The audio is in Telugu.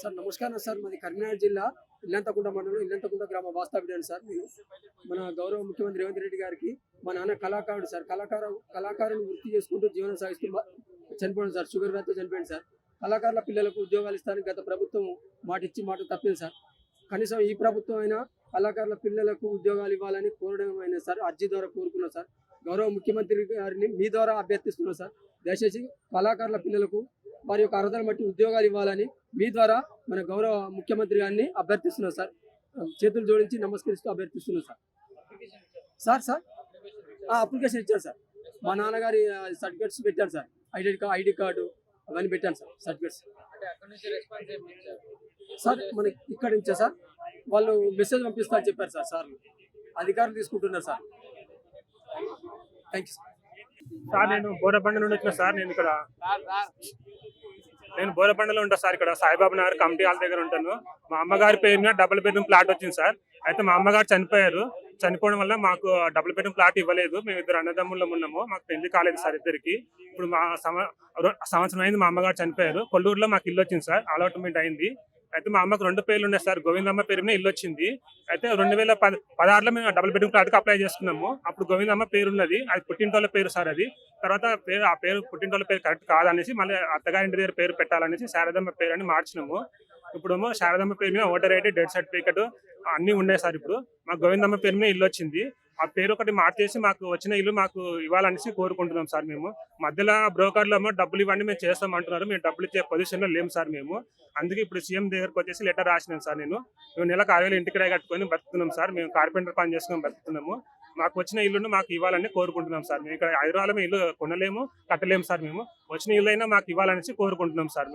సార్ నమస్కారం సార్. మాది కరీంనగర్ జిల్లా ఇల్లంతకుంట మండలం ఇల్లంతకుంట గ్రామ వాస్తవ్యుడాను సార్. నేను మన గౌరవ ముఖ్యమంత్రి రేవంత్ రెడ్డి గారికి మా నాన్న కళాకారుడు సార్. కళాకారు కళాకారుని వృత్తి చేసుకుంటూ జీవనం సాగిస్తూ చనిపోయాడు సార్. షుగర్ వ్యాధితో చనిపోయాడు సార్. కళాకారుల పిల్లలకు ఉద్యోగాలు ఇస్తానికి గత ప్రభుత్వం మాట ఇచ్చి మాట తప్పింది సార్. కనీసం ఈ ప్రభుత్వం అయినా కళాకారుల పిల్లలకు ఉద్యోగాలు ఇవ్వాలని కోరడం అయినా సార్ అర్జీ ద్వారా కోరుకున్నాం సార్. గౌరవ ముఖ్యమంత్రి గారిని మీ ద్వారా అభ్యర్థిస్తున్నాం సార్. దయచేసి కళాకారుల పిల్లలకు వారి యొక్క అర్హతను బట్టి ఉద్యోగాలు ఇవ్వాలని మీ ద్వారా మన గౌరవ ముఖ్యమంత్రి గారిని అభ్యర్థిస్తున్నాం సార్. చేతులు జోడించి నమస్కరిస్తూ అభ్యర్థిస్తున్నాం సార్. Sir sir? ఆ, అప్లికేషన్ ఇచ్చాను సార్. మా నాన్నగారి సర్టిఫికేట్స్ పెట్టాను sir. ID card ID card అవన్నీ పెట్టాను సార్ సర్టిఫికేట్స్ సార్ మనకి ఇక్కడ నుంచే సార్ వాళ్ళు మెసేజ్ పంపిస్తారని చెప్పారు సార్ సార్ అధికారులు తీసుకుంటున్నారు sir. Thank you sir sir నేను బోరబండ నుండి వచ్చిన సార్ నేను ఇక్కడ నేను బోరబండలో ఉంటాను సార్ ఇక్కడ. సాయిబాబా నగర్ కమిటీ హాల్ దగ్గర ఉంటాను. మా అమ్మగారి పేరు మీద డబుల్ బెడ్రూమ్ ప్లాట్ వచ్చింది సార్. అయితే మా అమ్మగారు చనిపోయారు. చనిపోవడం వల్ల మాకు డబుల్ బెడ్రూమ్ ప్లాట్ ఇవ్వలేదు. మేము ఇద్దరు అన్నదమ్ముల్లో ఉన్నాము. మాకు పెళ్ళి కాలేదు సార్ ఇద్దరికి. ఇప్పుడు మా సంవత్సరం అయింది మా అమ్మగారు చనిపోయారు. కొల్లూరులో మాకు ఇల్లు వచ్చింది సార్. అలాట్మెంట్ అయింది. అయితే మా అమ్మకు రెండు పేర్లు ఉన్నాయి సార్. గోవిందమ్మ పేరు మీద ఇల్లు వచ్చింది. అయితే రెండు వేల పదహారులో మేము డబుల్ బెడ్రూమ్ ఫ్లాట్కి అప్లై చేసుకున్నాము. అప్పుడు గోవిందమ్మ పేరు ఉన్నది. అది పుట్టింటోళ్ళ పేరు సార్ అది. తర్వాత పేరు ఆ పేరు పుట్టింటోళ్ళ పేరు కరెక్ట్ కాదనేసి మళ్ళీ అత్తగారింటి దగ్గర పేరు పెట్టాలనేసి శారదమ్మ పేరు అని మార్చినాము. ఇప్పుడేమో శారదమ్మ పేరు మీద ఓటర్ ఐడి డెత్ సర్టిఫికెట్ అన్ని ఉన్నాయి సార్ ఇప్పుడు. మా గోవిందమ్మ పేరు మీద ఇల్లు వచ్చింది. ఆ పేరు ఒకటి మార్చేసి మాకు వచ్చిన ఇల్లు మాకు ఇవ్వాలనేసి కోరుకుంటున్నాం సార్ మేము. మధ్యలో బ్రోకర్లు ఏమో డబ్బులు ఇవ్వండి మేము చేస్తాం అంటున్నారు మేము డబ్బులు ఇచ్చే పొజిషన్లో లేము సార్ మేము. అందుకే ఇప్పుడు సీఎం దగ్గరకు వచ్చేసి లెటర్ రాసినాం సార్ నేను. మేము నెలకు ఆరు వేలు ఇంటికి కట్టుకొని బతుకుతున్నాం సార్. మేము కార్పెంటర్ పని చేసుకొని బతుకుతున్నాము మాకు వచ్చిన ఇల్లును మాకు ఇవ్వాలని కోరుకుంటున్నాం సార్. మేము ఇక్కడ హైదరాబాద్లో ఇల్లు కొనలేము కట్టలేము సార్ మేము. వచ్చిన ఇల్లు అయినా మాకు ఇవ్వాలనేసి కోరుకుంటున్నాం సార్ మేము.